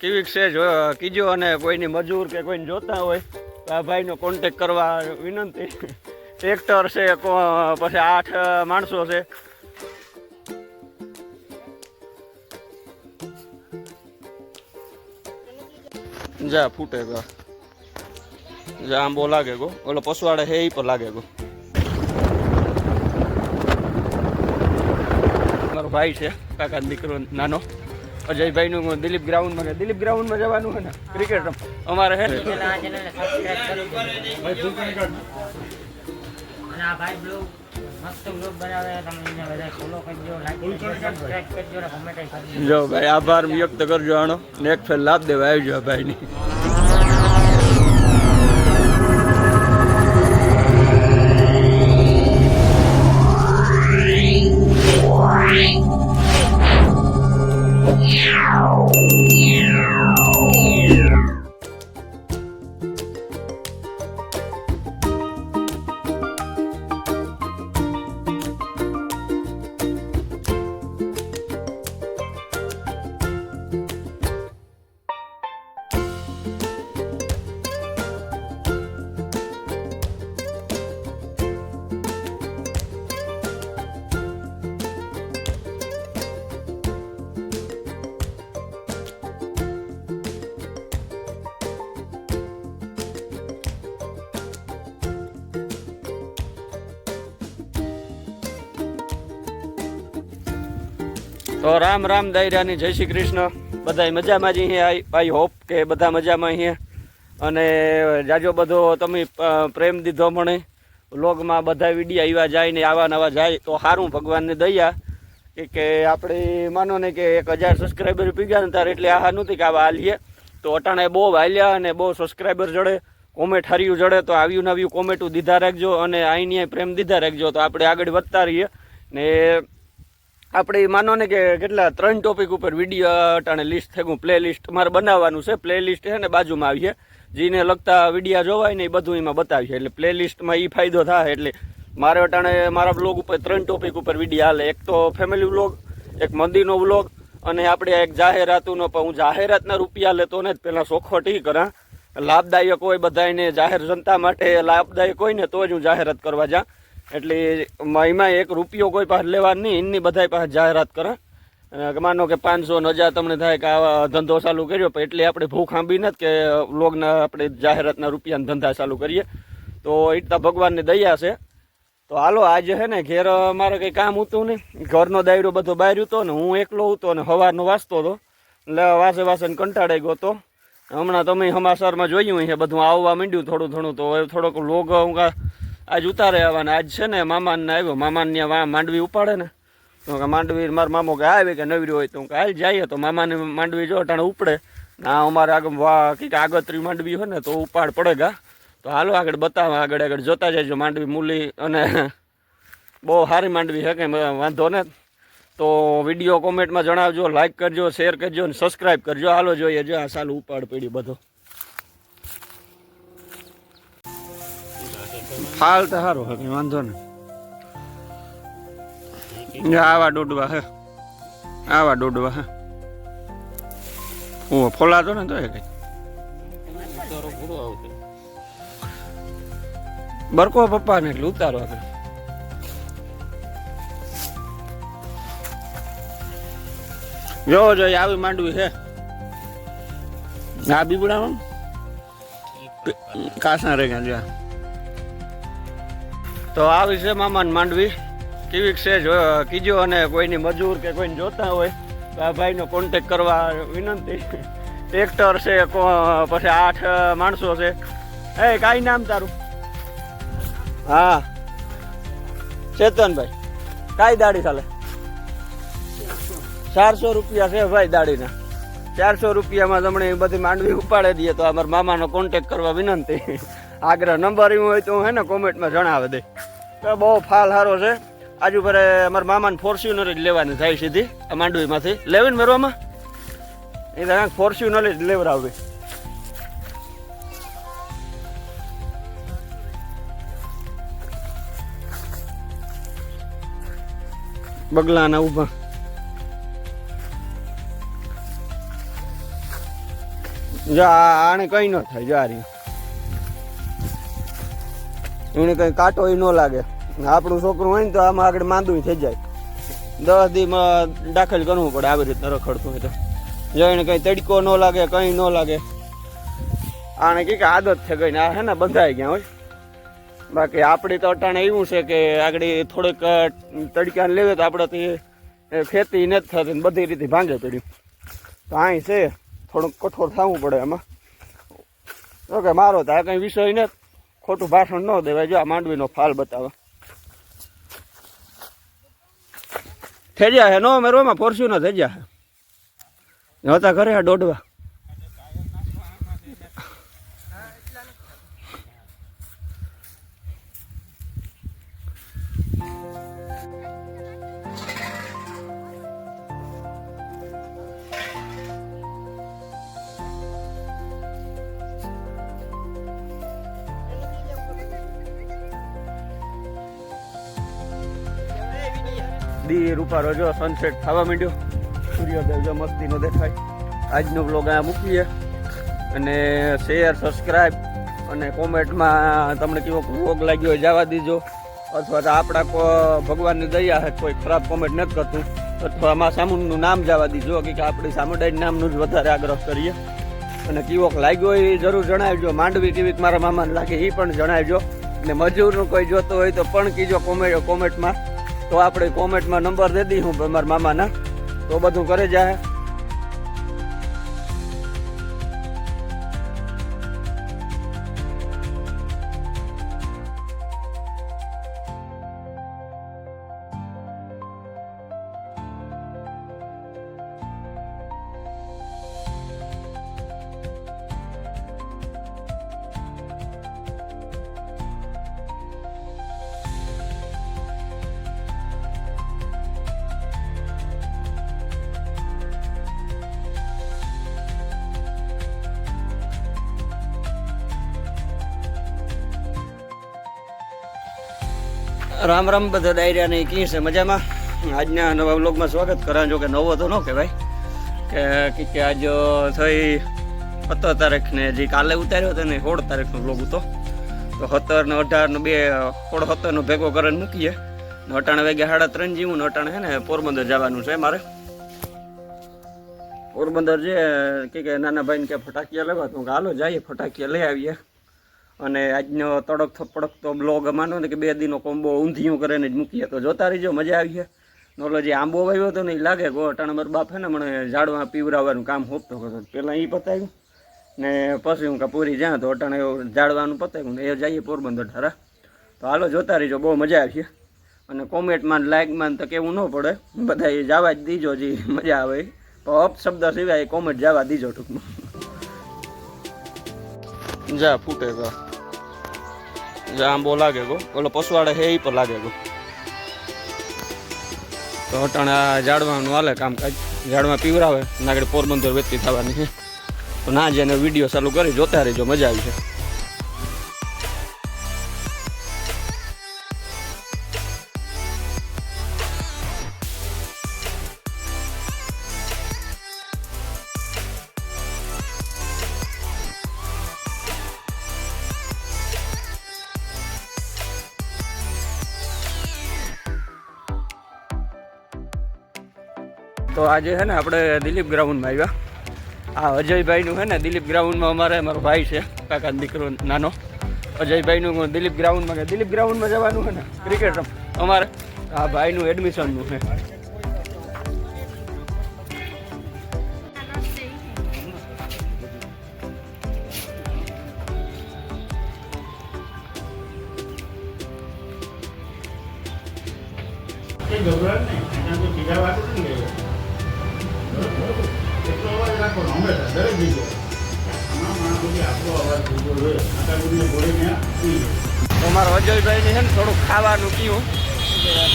કેવીક છે જો, કીજો અને કોઈની મજૂર કે કોઈને જોતા હોય, તો આ ભાઈનો કોન્ટેક કરવા વિનંતી. ટ્રેક્ટર છે પછી આઠ માણસો છે. જા, ફૂટે ગા. જા આંબો લાગે ગો. ઓલો પસવાડે હે એ પર લાગે ગો. મારો ભાઈ છે કાકા દીકરો, નાનો. અજયભાઈ નું દિલીપ ગ્રાઉન્ડમાં છે. દિલીપ ગ્રાઉન્ડમાં જવાનું હોય ને? ક્રિકેટ રમ અમારે હે ને? પેલા આ ચેનલને સબસ્ક્રાઇબ કરો અને આ ભાઈ બ્લોગ મસ્ત બ્લોગ બનાવે તમે એને બધા ફોલો કરજો લાઈક કરજો સબસ્ક્રાઇબ કરજો અને કમેન્ટ કરજો. જો ભાઈ આભાર વ્યક્ત કરજો આનો. ને એક ફેર લાભ દેવા આવજો આ ભાઈની. તો રામ રામ દાયરાની જય શ્રી કૃષ્ણ. બધાય મજામાં જ અહીંયા આઈ હોપ કે બધા મજામાં અહીંયા. અને જાજો બધો તમે પ્રેમ દીધો મને લોગમાં બધા વિડીયા આવ્યા જાય ને આવા નવા જાય. તો સારું ભગવાનને દયા. કે આપણે માનો ને કે એક હજાર સબસ્ક્રાઈબર પીગ્યા ને તારે એટલે આ નથી કે આવા હાલીએ. તો અટાણે બહુ હાલ્યા અને બહુ સબસ્ક્રાઈબર જડે. કોમેન્ટ હર્યું જડે તો આવ્યું નવ્યું કોમેન્ટું દીધા રાખજો અને અહીંની પ્રેમ દીધા રાખજો. તો આપણે આગળ વધતા રહીએ. ને આપણે માનો ને કે કેટલા, ત્રણ ટોપિક ઉપર વીડિયો અટાણે લિસ્ટ થયું પ્લે લિસ્ટ મારે બનાવવાનું છે. પ્લે લિસ્ટ છે ને બાજુમાં આવીએ જેને લગતા વિડીયા જોવાય ને એ બધું એમાં બતાવીએ એટલે પ્લે લિસ્ટમાં એ ફાયદો થાય એટલે મારે અટાણે મારા બ્લોગ ઉપર ત્રણ ટોપિક ઉપર વીડિયો હાલે. એક તો ફેમિલી વ્લોગ એક મંદિરનો વ્લોગ અને આપણે એક જાહેરાતોનો, પણ હું જાહેરાતના રૂપિયા લેતો ને પહેલાં સોખવટ એ કરા. લાભદાયક હોય બધાને જાહેર જનતા માટે લાભદાયક હોય ને તો જ હું જાહેરાત કરવા જા એટલે એમાં એક રૂપિયો કોઈ પાસે લેવા નહીં એની બધા પાસે જાહેરાત કરે. અને માનો કે પાંચસો ને હજાર તમને થાય કે આવા ધંધો ચાલુ કર્યો, પણ એટલે આપણે ભૂખ આંબી નથી કે લોગના આપણે જાહેરાતના રૂપિયાના ધંધા ચાલુ કરીએ. તો એટલા ભગવાનની દયા છે. તો હાલો, આજે છે ને ઘેર મારે કંઈ કામ હતું નહીં. ઘરનો દાયરો બધો બહાર હતો ને હું એકલો હતો ને હવારનો વાંચતો હતો. એટલે વાસે વાસે કંટાળાઈ ગયો હતો. હમણાં તમે સમાચારમાં જોયું છે બધું, આવવા માંડ્યું થોડું થોડું તો હવે થોડોક લોગ હું કા આજ ઉતારે આવવાના. આજ છે ને મામાને આવ્યો. મામાને ત્યાં માંડવી ઉપાડે ને. તો કે માંડવી મારા મામો કે આવે કે નવરી હોય તો કે હાલ જઈએ. તો મામાને માંડવી જો અટાણે ઉપડે. ના, અમારે આગળ વા કંઈક આગતરી માંડવી હોય ને તો ઉપાડ પડે ગા. તો હાલો આગળ બતાવો આગળ આગળ જોતા જજો માંડવી મૂલી અને બહુ સારી માંડવી છે કંઈ વાંધો ને. તો વીડિયો કોમેન્ટમાં જણાવજો લાઈક કરજો શેર કરજો અને સબસ્ક્રાઈબ કરજો. હાલો જોઈએ જો આ સાલું ઉપાડ પડ્યું બધો. હાલ. તો સારું હવે કંઈ વાંધો ને આવા ડોડવા હે. આવા ડોડવા હે. ઓ ફોલાતો ને તો એ કઈ. બરકો પપ્પા ને એટલે ઉતારો આપણે જોવો જોઈએ આવી માંડવી છે આ બીબુડામાં? કાસના રહી ગયા જ્યાં તો આવી છે મામાન માંડવી. કેવીક છે જો, કીજો અને કોઈની મજૂર કે કોઈને જોતા હોય, તો આ ભાઈનો કોન્ટેક કરવા વિનંતી. ટ્રેક્ટર છે પછી આઠ માણસો છે. એ, કાંઈ નામ તારું? હા. ચેતનભાઈ. કાંઈ દાડી ચાલે? ચારસો રૂપિયા છે ભાઈ દાડીના. ચારસો રૂપિયામાં તમને બધી માંડવી ઉપાડી દઈએ તો અમારા મામાનો કોન્ટેક કરવા વિનંતી. આગ્રહ નંબર એવું હોય તો હું ને કોમેન્ટમાં જણાવી દે. તો બહુ ફાલ સારો છે. આજુ પર અમારા મામાને ફોર્ચ્યુનર જ લેવાની થાય સીધી માંડવીમાંથી. લેવીને મેરવામાં? એ તો કાંઈક ફોર્ચ્યુનર જ લેવડાવવી બગલાના ઊભા. જા આને કઈ ન થાય, જા રહ્યું. એને કઈ કાંટો ન લાગે. આપણું છોકરું હોય ને તો આમાં આગળ માંદું થઈ જાય. દસ દીમાં દાખલ કરવું પડે આવી રીતના રખડતું હોય તો. જો એને કઈ તડકો ન લાગે, કઈ ન લાગે. આને કઈ આદત છે ગઈ આ હે ને બંધાઈ ગયા હોય. બાકી આપણી તો અટાણે એવું છે કે આગળ થોડેક તડકાને લેવે તો આપણાથી ખેતી નથી થતી બધી રીતે ભાંગે પડ્યું. તો અહીં છે, થોડુંક કઠોર થવું પડે એમાં ઓકે મારો તો આ કંઈ વિષય નથી. ખોટું ભાષણ ન દેવાય. જો આ માંડવીનો ફાલ બતાવે. થઈ જાય હે, નો મેરોમાં ફોર્ચ્યુનર થઈ જાય હતા ઘરે આ દોડવા. દી રૂપારો જો સનસેટ થવા માંડ્યો. સૂર્યોદય જો મસ્તીનો દેખાય. આજનો બ્લોગ અહીંયા મૂકીએ. અને શેર સબસ્ક્રાઈબ અને કોમેન્ટમાં તમને કેવો બ્લોગ લાગ્યો હોય જવા દીજો. અથવા તો આપણા ભગવાનની દયા છે કોઈ ખરાબ કોમેન્ટ નથી કરતું. અથવા આમાં સામુનું નામ જવા દીજો. કે આપણી સામુદાય નામનું જ વધારે આગ્રહ કરીએ. અને કીવોક લાગ્યો એ જરૂર જણાવજો. માંડવી કેવી મારા મામાને લાગે એ પણ જણાવજો. અને મજૂરનું કોઈ જોતો હોય તો પણ કીજો કોમેન્ટ કોમેન્ટમાં. તો આપણે કોમેન્ટમાં નંબર દે દઈ હું મારા મામાના. તો બધું કરે જાય. રામ રામ, બધા ડાયરિયા ને કી છે, મજામાં? આજના નવા વ્લોગમાં સ્વાગત કરાજો કે નવો તો ન કહેવાય. કે કે આજ થઈ સત્તર તારીખને જે કાલે ઉતાર્યો હતો ને, સોળ તારીખનો બ્લોગ હતો. તો સત્તર ને અઢાર ને બે, સોળ સત્તરનો ભેગો કરીને મૂકીએ. ને અટાણે વાગ્યા સાડા ત્રણ જેવું ને અટાણે છે ને પોરબંદર જવાનું છે મારે. પોરબંદર જે કે નાના ભાઈને કે ફટાકિયા લેવા, તો હાલો જઈએ, ફટાકિયા લઈ આવીએ. અને આજનો તડક થપડક તો બ્લોગ માનો ને કે બે દીનો કોમ્બો ઊંધિયું કરીને જ મૂકીએ. તો જોતા રહીજો, મજા આવી છે. નોલો જે આંબો વાવ્યો હતો ને એ લાગે ગો અટાણે મારો બાપ હે ને મને ઝાડવા પીવરાવવાનું કામ હોપતો હતો. પહેલાં એ પતાવ્યું. ને પછી હું પૂરી જ્યાં તો અટાણે ઝાડવાનું પતાવ્યું ને એ જઈએ પોરબંદર ઠારા તો હાલો, જોતા રહીજો, બહુ મજા આવી છે. અને કોમેન્ટમાં લાઇકમાં તો કેવું ન પડે. બધા એ જવા જ દીજો, જે મજા આવે તો અપ શબ્દ સિવાય કોમેન્ટ જવા દીજો ટૂંકમાં. જા, ફૂટે જા. આંબો લાગે ગો. ઓલો પસવાડે હે ઈ પર લાગે ગો. તો અટાણે આ ઝાડવાનું હાલે કામકાજ ઝાડમાં પીવરાવે, નાગડે પોરબંદર વેચતી થવાની છે. તો ના જેને વીડિયો ચાલુ કરી, જોતા રહેજો, મજા આવી છે તો આજે છે ને આપણે દિલીપ ગ્રાઉન્ડમાં આવ્યા. આ અજયભાઈનું છે ને દિલીપ ગ્રાઉન્ડમાં અમારે મારો ભાઈ છે, કાકા દીકરો નાનો. અજયભાઈનું દિલીપ ગ્રાઉન્ડમાં કે દિલીપ ગ્રાઉન્ડમાં જવાનું છે ને? ક્રિકેટ રમ અમારે આ ભાઈનું એડમિશનનું છે ગભરાટ નહીં. બીજા વાત? એટલો અવાજ રાખવાનો છે ને થોડુંક ખાવાનું કયું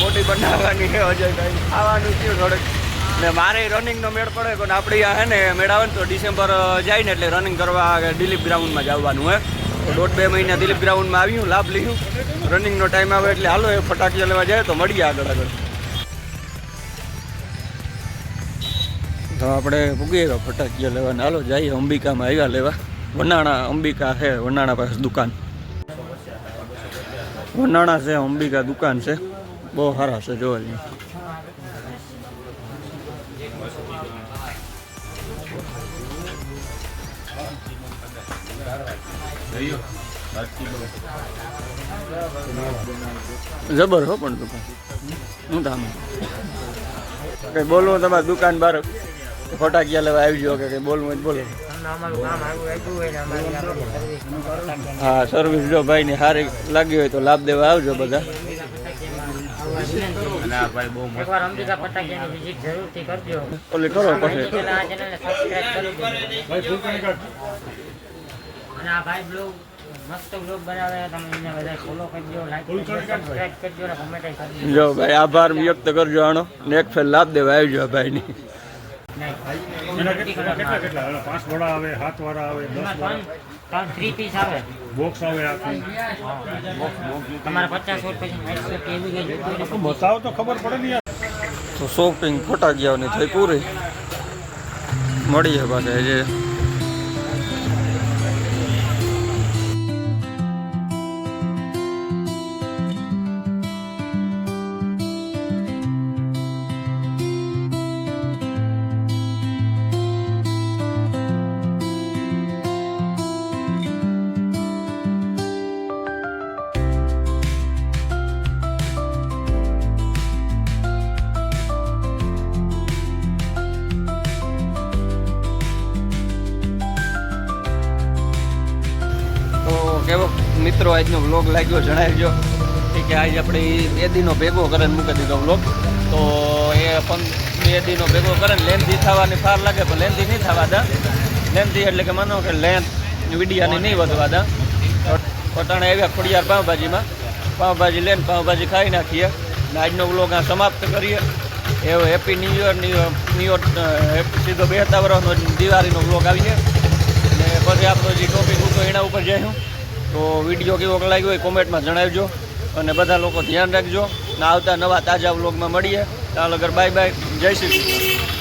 બોડી બનાવવાની છે અજયભાઈ. ખાવાનું કયું થોડુંક. ને મારે રનિંગનો મેળ પડે પણ આપણે આ હે ને મેળ આવે ને તો ડિસેમ્બર જાય ને એટલે રનિંગ કરવા દિલીપ ગ્રાઉન્ડમાં જવાનું હે. દોઢ બે મહિના દિલીપ ગ્રાઉન્ડમાં આવ્યું, લાભ લીધું. રનિંગનો ટાઈમ આવે એટલે હાલો એ ફટાકિયા લેવા જાય તો મળીએ આગળ આગળ. તો આપણે પૂગી તો ફટાકીઓ લેવા હાલો જઈએ અંબિકામાં, આવ્યા લેવા. વનાણા અંબિકા છે, વનાણા પાસે દુકાન. વનાણા છે, અંબિકા દુકાન છે. બહુ સારા છે, જોવા જઈએ. જબર હો પણ દુકાન. શું થામ કઈ બોલવું તમારે દુકાન બાર ફટાકિયા લેવા આવી જાઓ કે કઈ બોલવું બોલો. ને હા સર્વિસ જો ભાઈની સારી લાગી હોય તો લાભ દેવા આવજો બધા. ઓલી કરો પછી પેલા આ ચેનલને સબસ્ક્રાઇબ કરી દેજો ભાઈ ફૂલ કરી કાઢ અને આ ભાઈ બ્લોગ મસ્ત બ્લોગ બનાવે તમે એને બધા ફોલો કરજો લાઈક Full કરજો કરી કાઢ ભાઈ. સબસ્ક્રાઇબ કરજો અને કમેન્ટ કરજો જો ભાઈ આભાર વ્યક્ત કરજો આનો. ને એક ફેર લાભ દેવા આવજો ભાઈ ની કેટલા કેટલા કેટલા પાંચ વડા આવે સાત આવે દસ થ્રી પીસ આવે. બોક્સ આવે. આખું. તમારે પચાસ રૂપિયા બતાવો તો ખબર પડે ને તો શોપિંગ ફટાકિયાઓની થઈ પૂરી. મળીએ પાછા મિત્રો, આજનો વ્લોગ લાગ્યો, જણાવજો. કે આજે આપણે બે દીનો ભેગો કરીને મૂકી દીધો વ્લોગ તો એ બે દીનો ભેગો કરે ને લેન્થી થવાની ફાર લાગે, પણ લેન્થી નહીં થવા દા. લેન્થી એટલે કે માનો કે લેન્થ વિડીયાની નહીં વધવા દા. પટાણે આવ્યા ખોડિયાર પાઉંભાજીમાં. પાઉંભાજી લઈને પાવભાજી ખાઈ નાખીએ. ને આજનો વ્લોગ આ સમાપ્ત કરીએ. એવો happy new year new year સીધો બેસતા વર્ષનો દિવાળીનો વ્લોગ આવીએ. ને પછી આપણો જે ટોપિક હતો, એના ઉપર જઈશું. તો વીડિયો કેવો લાગ્યો હોય કોમેન્ટમાં જણાવજો અને બધા લોકો ધ્યાન રાખજો. ને આવતા નવા તાજા વ્લોગમાં મળીએ. ત્યાં લગર બાય બાય. જય શ્રી કૃષ્ણ.